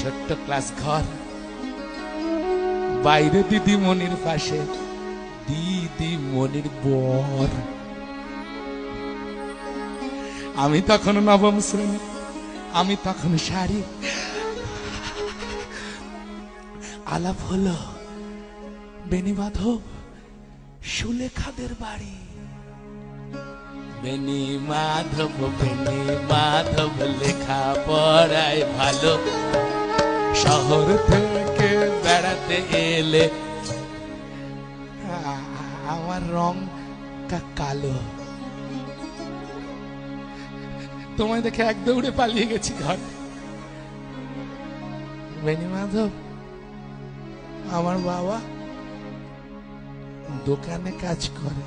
ছোট্ট ক্লাস ঘর। বাইরে দিদি মনির পাশে দিদি মনির বর। আমি তখন নবম শ্রেণি, আমি তখন শাড়ি আলাপ হলো বেনি মাধব সুলেখাদের বাড়ি। বেনি মাধব বেনি মাধব লেখা পড়ায় ভালো। শহর থেকে বেড়াতে এলে, আমার রং কালো। তোমায় দেখে এক দৌড়ে পালিয়ে গেছি ঘর। বেনি মাধব, আমার বাবা দোকানে কাজ করে।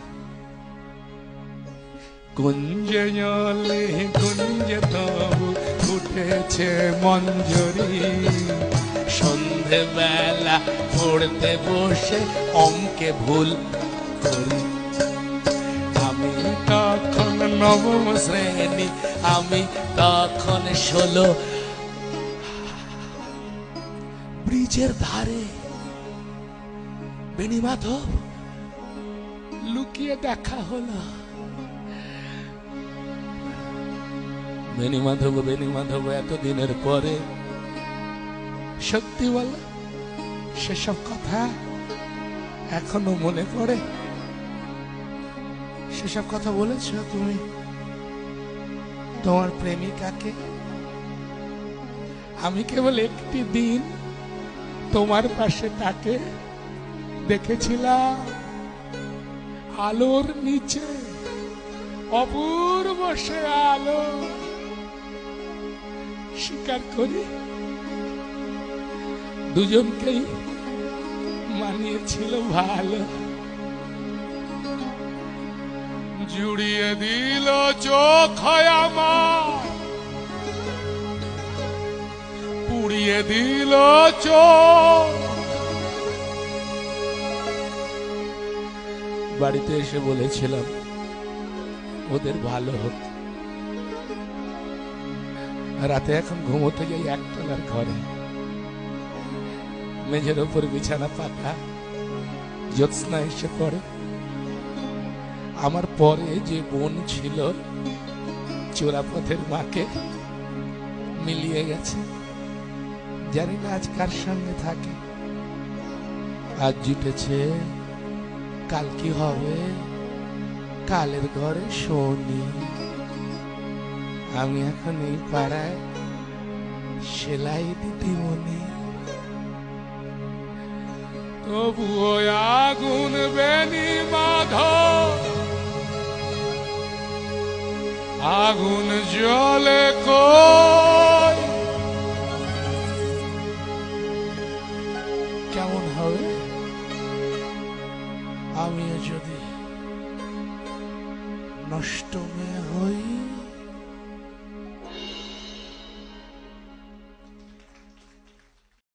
কুঞ্জে জলে কুঞ্জে উঠেছে মঞ্জরি। সন্ধে বেলা পড়তে বসে অঙ্কে ভুল করি। আমি তখন নবম শ্রেণি, আমি তখন ষোলো। ব্রিজের ধারে বেণী মাধব লুকিয়ে দেখা হলো। বেণী মাধব বেণী মাধব, এতদিনের পরে সত্যি বলো সেসব কথা এখনও মনে পড়ে? সেসব কথা বলেছ তুমি? তোমার প্রেমিকাকে? আমি কেবল একটি দিন তোমার পাশে তাকে দেখেছিলাম। আলোর নিচে, অপূর্ব সে আলো। স্বীকার করি। দুজনকেই মানিয়েছিল ভালো। জুড়িয়ে দিল চোখ আমার। পুড়িয়ে দিল চোখ। বাড়িতে এসে বলেছিলাম ওদের ভালো হতো। রাতে এখন ঘুমোতে যাই একতলার ঘরে। মেঝের ওপর বিছানা পাতা জ্যোৎস্না এসে পড়ে। আমার পরে যে বোন ছিল, চোরাপথের মাকে মিলিয়ে গেছে। জানি না আজ কার সঙ্গে থাকে। আজ জুটেছে, কাল কি হবে? কালের ঘরে শনি। আমি এখন এই পাড়ায় সেলাই দিদিমণি তবুও আগুন বেনি মাধব আগুন জলে কই? কেমন হবে? আমিও যদি নষ্ট